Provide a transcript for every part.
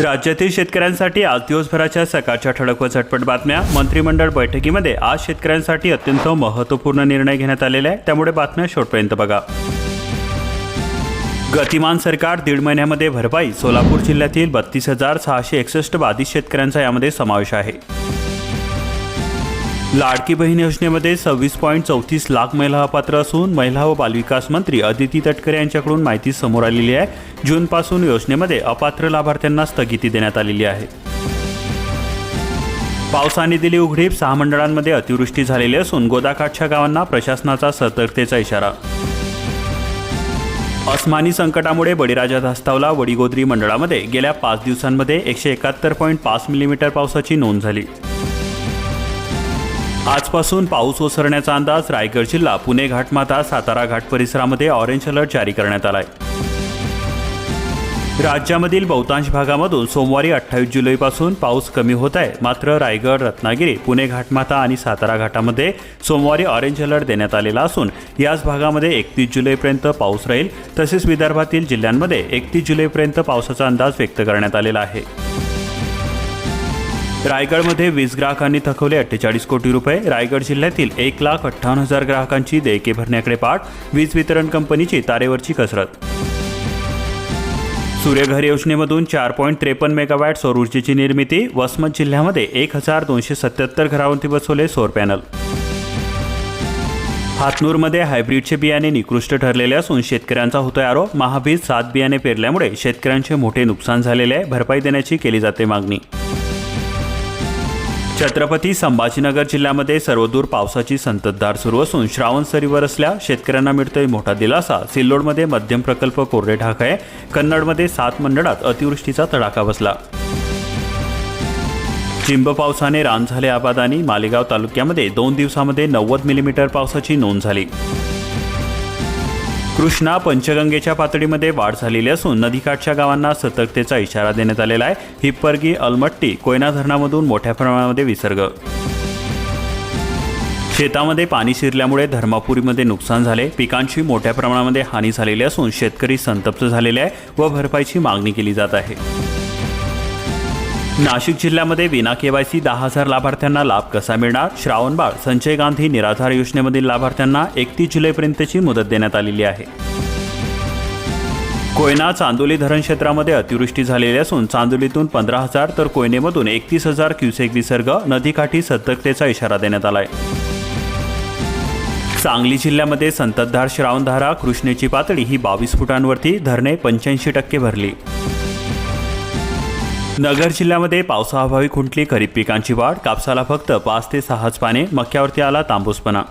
राज्यातील शेतकऱ्यांसाठी आज दिवसभराच्या सकाळच्या ठळक व झटपट बातम्या. मंत्रिमंडळ बैठकीमध्ये आज शेतकऱ्यांसाठी अत्यंत महत्त्वपूर्ण निर्णय घेण्यात आलेले आहे. त्यामुळे बातम्या शेवटपर्यंत बघा. गतिमान सरकार दीड महिन्यामध्ये भरपाई सोलापूर जिल्ह्यातील बत्तीस हजार सहाशे एकसष्ट बाधित शेतकऱ्यांचा यामध्ये समावेश आहे. लाडकी बहीण योजनेमध्ये सव्वीस पॉईंट चौतीस लाख महिला अपात्र असून महिला व बालविकास मंत्री अदिती तटकरे यांच्याकडून माहिती समोर आलेली आहे. जूनपासून योजनेमध्ये अपात्र लाभार्थ्यांना स्थगिती देण्यात आलेली आहे. पावसाने दिली उघडीप सहा मंडळांमध्ये अतिवृष्टी झालेली असून गोदाकाठच्या गावांना प्रशासनाचा सतर्कतेचा इशारा. अस्मानी संकटामुळे बळीराजा धास्तावला वडीगोद्री मंडळामध्ये गेल्या पाच दिवसांमध्ये एकशे एकाहत्तर पॉईंट पाच मिलीमीटर पावसाची नोंद झाली. आजपासून पाऊस ओसरण्याचा अंदाज रायगड जिल्हा पुणे घाटमाता सातारा घाट परिसरामध्ये ऑरेंज अलर्ट जारी करण्यात आला आहे राज्यामधील बहुतांश भागामधून सोमवारी अठ्ठावीस जुलैपासून पाऊस कमी होत आहे. मात्र रायगड रत्नागिरी पुणे घाटमाता आणि सातारा घाटामध्ये सोमवारी ऑरेंज अलर्ट देण्यात आलेला असून याच भागामध्ये एकतीस जुलैपर्यंत पाऊस राहील. तसेच विदर्भातील जिल्ह्यांमध्ये एकतीस जुलैपर्यंत पावसाचा अंदाज व्यक्त करण्यात आलेला आहे. रायगडमध्ये वीज ग्राहकांनी थकवले अठ्ठेचाळीस कोटी रुपये. रायगड जिल्ह्यातील एक लाख अठ्ठावन्न हजार ग्राहकांची देयके भरण्याकडे पाठ. वीज वितरण कंपनीची तारेवरची कसरत सूर्यघर योजनेमधून चार पॉईंट त्रेपन्न मेगावॅट सौर ऊर्जेची निर्मिती वसमत जिल्ह्यामध्ये एक हजार दोनशे सत्याहत्तर घरावरती बसवले सौर पॅनल. हातनूरमध्ये हायब्रिडचे बियाणे निकृष्ट ठरलेले असून शेतकऱ्यांचा होतोय आरोप. महाबीज सात बियाणे पेरल्यामुळे शेतकऱ्यांचे मोठे नुकसान झालेले आहे. भरपाई देण्याची केली जाते मागणी. छत्रपती संभाजीनगर जिल्ह्यामध्ये सर्वदूर पावसाची संततधार सुरू असून श्रावण सरीवर असल्या शेतकऱ्यांना मिळतोय मोठा दिलासा. सिल्लोडमध्ये मध्यम प्रकल्प कोरडे ठाक आहे. कन्नडमध्ये सात मंडळात अतिवृष्टीचा तडाखा बसला. चिंब पावसाने रान झाले आबाद आणि मालेगाव तालुक्यामध्ये दोन दिवसामध्ये नव्वद मिलीमीटर पावसाची नोंद झाली. कृष्णा पंचगंगेच्या पातळीमध्ये वाढ झालेली असून नदीकाठच्या गावांना सतर्कतेचा इशारा देण्यात आलेला आहे. हिप्परगी अलमट्टी कोयना धरणामधून मोठ्या प्रमाणामध्ये विसर्ग. शेतामध्ये पाणी शिरल्यामुळे धर्मापुरीमध्ये नुकसान झाले. पिकांची मोठ्या प्रमाणामध्ये हानी झालेली असून शेतकरी संतप्त झालेले आहे व भरपाईची मागणी केली जात आहे. नाशिक जिल्ह्यामध्ये विना केवायसी दहा हजार लाभार्थ्यांना लाभ कसा मिळणार? श्रावणबाळ संजय गांधी निराधार योजनेमधील लाभार्थ्यांना एकतीस जुलैपर्यंतची मुदत देण्यात आलेली आहे. कोयना चांदोली धरण क्षेत्रामध्ये अतिवृष्टी झालेली असून चांदोलीतून पंधरा हजार तर कोयनेमधून एकतीस हजार क्युसेक विसर्ग नदीकाठी सतर्कतेचा इशारा देण्यात आलाय. सांगली जिल्ह्यामध्ये संततधार श्रावणधारा कृष्णेची पातळी ही बावीस फुटांवरती धरणे पंच्याऐंशी टक्के भरली. नगर जिल्ह्यामध्ये पावसाअभावी खुंटली खरीप पिकांची वाढ कापसाला फक्त पाच ते सहाच पाने मक्यावरती आला तांबूसपणा.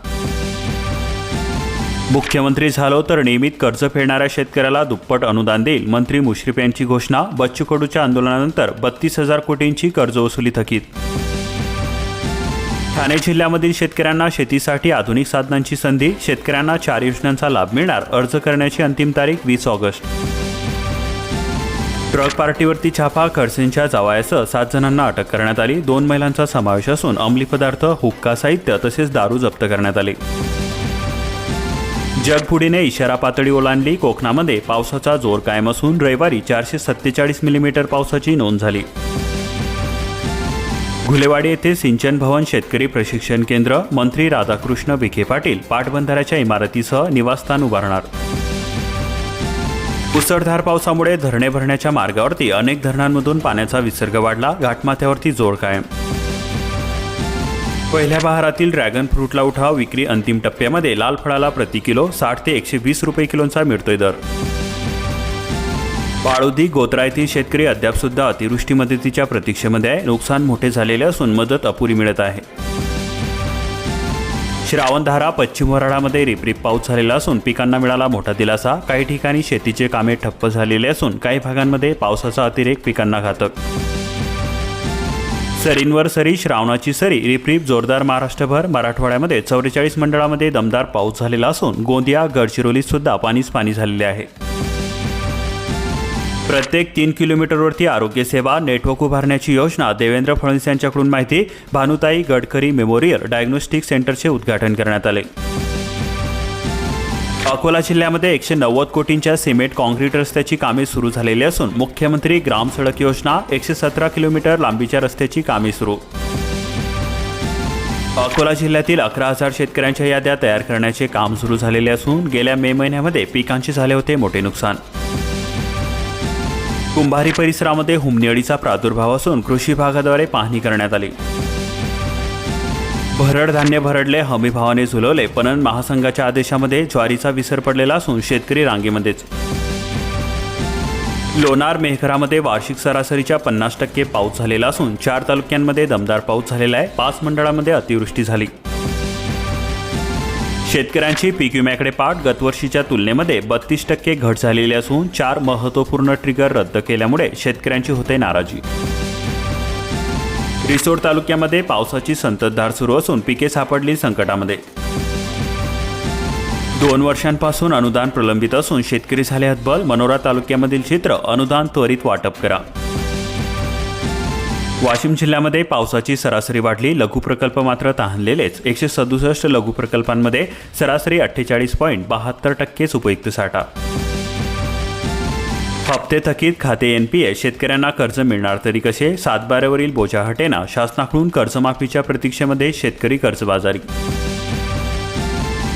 मुख्यमंत्री झालो तर नियमित कर्ज फेडणाऱ्या शेतकऱ्याला दुप्पट अनुदान देईल मंत्री मुश्रीफ यांची घोषणा बच्चू कडूच्या आंदोलनानंतर बत्तीस हजार कोटींची कर्ज वसुली थकीत. ठाणे जिल्ह्यामधील शेतकऱ्यांना शेतीसाठी आधुनिक साधनांची संधी शेतकऱ्यांना चार योजनांचा लाभ मिळणार अर्ज करण्याची अंतिम तारीख वीस ऑगस्ट. ट्रक पार्टीवरती छापा खडसेंच्या जावायासह सात जणांना अटक करण्यात आली. दोन महिलांचा समावेश असून अंमली पदार्थ हुक्का साहित्य तसेच दारू जप्त करण्यात आले. जगफुडीने इशारा पातळी ओलांडली. कोकणामध्ये पावसाचा जोर कायम असून रविवारी चारशे सत्तेचाळीस मिलीमीटर पावसाची नोंद झाली. घुलेवाडी येथे सिंचन भवन शेतकरी प्रशिक्षण केंद्र मंत्री राधाकृष्ण विखे पाटील पाटबंधाऱ्याच्या इमारतीसह निवासस्थान उभारणार. मुसळधार पावसामुळे धरणे भरण्याच्या मार्गावरती अनेक धरणांमधून पाण्याचा विसर्ग वाढला. घाटमाथ्यावरती जोर कायम. पहिल्या बहारातील ड्रॅगन फ्रूटला उठाव विक्री अंतिम टप्प्यामध्ये लाल फळाला प्रति किलो साठ ते एकशे वीस रुपये किलोचा मिळतोय दर. बाळोदी गोत्रा येथील शेतकरी अद्यापसुद्धा अतिवृष्टी मदतीच्या प्रतीक्षेमध्ये आहे. नुकसान मोठे झालेले असून मदत अपुरी मिळत आहे. श्रावणधारा पश्चिम वराडामध्ये रिपरिप पाऊस झालेला असून पिकांना मिळाला मोठा दिलासा. काही ठिकाणी शेतीचे कामे ठप्प झालेले असून काही भागांमध्ये पावसाचा अतिरेक पिकांना घातक. सरींवर सरी श्रावणाची सरी रिपरिप जोरदार महाराष्ट्रभर मराठवाड्यामध्ये चौवेचाळीस मंडळामध्ये दमदार पाऊस झालेला असून गोंदिया गडचिरोलीत सुद्धा पाणीच पाणी झालेले आहे. प्रत्येक तीन किलोमीटरवरती आरोग्य सेवा नेटवर्क उभारण्याची योजना देवेंद्र फडणवीस यांच्याकडून माहिती भानुताई गडकरी मेमोरियल डायग्नोस्टिक सेंटरचे उद्घाटन करण्यात आले. अकोला जिल्ह्यामध्ये एकशे नव्वद कोटींच्या सिमेंट कॉन्क्रीट रस्त्याची कामे सुरू झालेली असून मुख्यमंत्री ग्राम सडक योजना एकशे सतरा किलोमीटर लांबीच्या रस्त्याची कामे सुरू. अकोला जिल्ह्यातील अकरा हजार शेतकऱ्यांच्या याद्या तयार करण्याचे काम सुरू झालेले असून गेल्या मे महिन्यामध्ये पिकांचे झाले होते मोठे नुकसान. कुंभारी परिसरामध्ये हुमणी प्रादुर्भाव असून कृषी विभागाद्वारे पाहणी करण्यात आली. भरड धान्य भरडले हमीभावाने झुलवले पणन महासंघाच्या आदेशामध्ये ज्वारीचा विसर पडलेला असून शेतकरी रांगेमध्येच. लोणार मेहकरामध्ये वार्षिक सरासरीच्या पन्नास टक्के पाऊस झालेला असून चार तालुक्यांमध्ये दमदार पाऊस झालेला आहे. पाच मंडळामध्ये अतिवृष्टी झाली. शेतकऱ्यांची पीक विम्याकडे पाठ गतवर्षीच्या तुलनेमध्ये बत्तीस टक्के घट झालेली असून चार महत्त्वपूर्ण ट्रिगर रद्द केल्यामुळे शेतकऱ्यांची होते नाराजी. रिसोड तालुक्यामध्ये पावसाची संततधार सुरू असून पिके सापडली संकटामध्ये. दोन वर्षांपासून अनुदान प्रलंबित असून शेतकरी झाले हतबल मनोरा तालुक्यामधील चित्र अनुदान त्वरित वाटप करा. वाशिम जिल्ह्यामध्ये पावसाची सरासरी वाढली. लघु प्रकल्प मात्र तहानलेलेच एकशे सदुसष्ट लघु प्रकल्पांमध्ये सरासरी अठ्ठेचाळीस पॉईंट बहात्तर टक्केच उपयुक्त साठा. हप्ते थकीत खाते एनपीए शेतकऱ्यांना कर्ज मिळणार तरी कसे? सातबाऱ्यावरील बोजा हटेना शासनाकडून कर्जमाफीच्या प्रतीक्षेमध्ये शेतकरी कर्जबाजारी.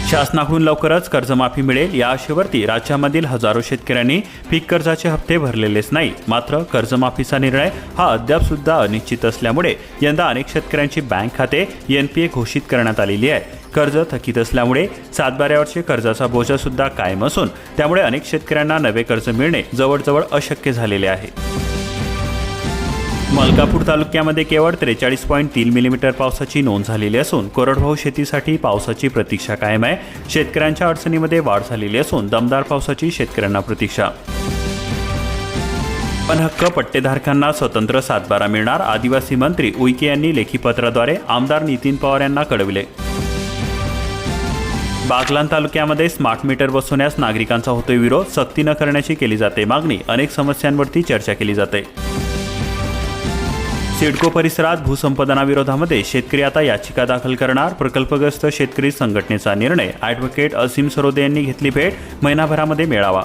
शासनाकडून लवकरच कर्जमाफी मिळेल. या आशेवरती राज्यामधील हजारो शेतकऱ्यांनी पीक कर्जाचे हप्ते भरलेलेच नाही. मात्र कर्जमाफीचा निर्णय हा अद्याप सुद्धा अनिश्चित असल्यामुळे यंदा अनेक शेतकऱ्यांची बँक खाते एनपीए घोषित करण्यात आलेली आहे. कर्ज थकीत असल्यामुळे सातबाऱ्यावरचे कर्जाचा बोजा सुद्धा कायम असून त्यामुळे अनेक शेतकऱ्यांना नवे कर्ज मिळणे जवळजवळ अशक्य झालेले आहे. मलकापूर तालुक्यामध्ये केवळ त्रेचाळीस पॉईंट तीन मिलीमीटर पावसाची नोंद झालेली असून कोरडभाऊ शेतीसाठी पावसाची प्रतीक्षा कायम आहे. शेतकऱ्यांच्या अडचणीमध्ये वाढ झालेली असून दमदार पावसाची शेतकऱ्यांना प्रतीक्षा. पण हक्क पट्टेधारकांना स्वतंत्र सातबारा मिळणार आदिवासी मंत्री उईके यांनी लेखीपत्राद्वारे आमदार नितीन पवार यांना कळविले. बागलान तालुक्यामध्ये स्मार्ट मीटर बसवण्यास नागरिकांचा होतोय विरोध सक्ती न करण्याची केली जाते मागणी अनेक समस्यांवरती चर्चा केली जाते. सिडको परिसरात भूसंपादनाविरोधामध्ये शेतकरी आता याचिका दाखल करणार. प्रकल्पग्रस्त शेतकरी संघटनेचा निर्णय. ॲडव्होकेट असीम सरोदे यांनी घेतली भेट. महिनाभरामध्ये मेळावा.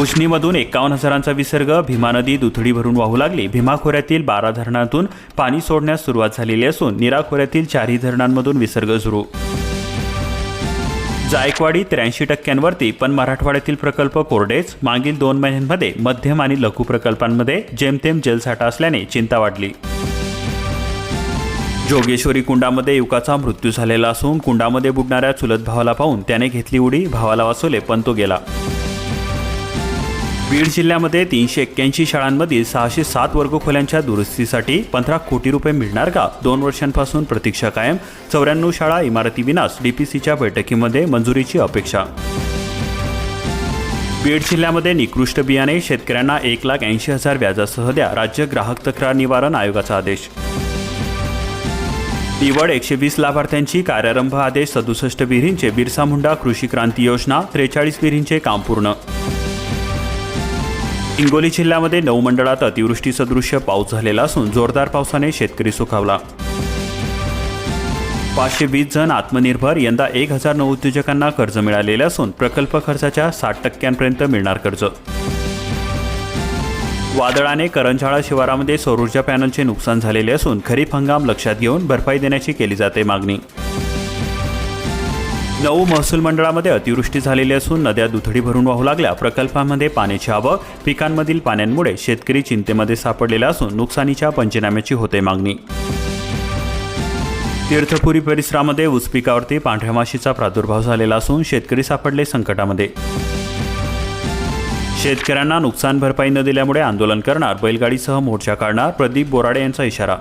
उजनीमधून एकावन्न हजारांचा विसर्ग. भीमा नदी दुथडी भरून वाहू लागली. भीमा खोऱ्यातील बारा धरणातून पाणी सोडण्यास सुरुवात झालेली असून निरा खोऱ्यातील चारही धरणांमधून विसर्ग सुरू. जायकवाडी त्र्याऐंशी टक्क्यांवरती पण मराठवाड्यातील प्रकल्प कोरडेच. मागील दोन महिन्यांमध्ये मध्यम आणि लघु प्रकल्पांमध्ये जेमतेम जलसाठा असल्याने चिंता वाढली. जोगेश्वरी कुंडामध्ये युवकाचा मृत्यू झालेला असून कुंडामध्ये बुडणाऱ्या चुलत भावाला पाहून त्याने घेतली उडी. भावाला वाचवले पण तो गेला. बीड जिल्ह्यामध्ये तीनशे एक्क्याऐंशी शाळांमधील सहाशे सात वर्गखोल्यांच्या दुरुस्तीसाठी पंधरा कोटी रुपये मिळणार का? दोन वर्षांपासून प्रतीक्षा कायम. चौऱ्याण्णव शाळा इमारती विनाश. डीपीसीच्या बैठकीमध्ये मंजुरीची अपेक्षा. बीड जिल्ह्यामध्ये निकृष्ट बियाणे शेतकऱ्यांना एक लाख ऐंशी हजार व्याजासह द्या. राज्य ग्राहक तक्रार निवारण आयोगाचा आदेश. निवड एकशे वीस लाभार्थ्यांची कार्यारंभ आदेश. सदुसष्ट विहिरींचे बिरसा मुंडा कृषी क्रांती योजना. त्रेचाळीस विहिरींचे काम पूर्ण. हिंगोली जिल्ह्यामध्ये नऊ मंडळात अतिवृष्टीसदृश्य पाऊस झालेला असून जोरदार पावसाने शेतकरी सुखावला. पाचशे वीस जण आत्मनिर्भर यंदा एक हजार नवउद्योजकांना कर्ज मिळालेले असून प्रकल्प खर्चाच्या साठ टक्क्यांपर्यंत मिळणार कर्ज. वादळाने करंजाळा शिवारामध्ये सौरऊर्जा पॅनलचे नुकसान झालेले असून खरीप हंगाम लक्षात घेऊन भरपाई देण्याची केली जाते मागणी. नऊ महसूल मंडळामध्ये अतिवृष्टी झालेली असून नद्या दुथडी भरून वाहू लागल्या. प्रकल्पामध्ये पाण्याची आवक पिकांमधील पाण्यांमुळे शेतकरी चिंतेमध्ये सापडलेला असून नुकसानीच्या पंचनाम्याची होते मागणी. तीर्थपुरी परिसरामध्ये ऊस पिकावरती पांढऱ्या माशीचा प्रादुर्भाव झालेला असून शेतकरी सापडले संकटामध्ये. शेतकऱ्यांना नुकसान भरपाई न दिल्यामुळे आंदोलन करणार बैलगाडीसह मोर्चा काढणार प्रदीप बोराडे यांचा इशारा.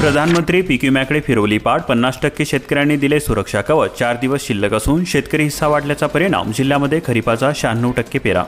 प्रधानमंत्री पीक विम्याकडे फिरवली पाठ. पन्नास टक्के शेतकऱ्यांनी दिले सुरक्षा कवच. चार दिवस शिल्लक असून शेतकरी हिस्सा वाढल्याचा परिणाम जिल्ह्यामध्ये खरीपाचा शहाण्णव टक्के पेरा.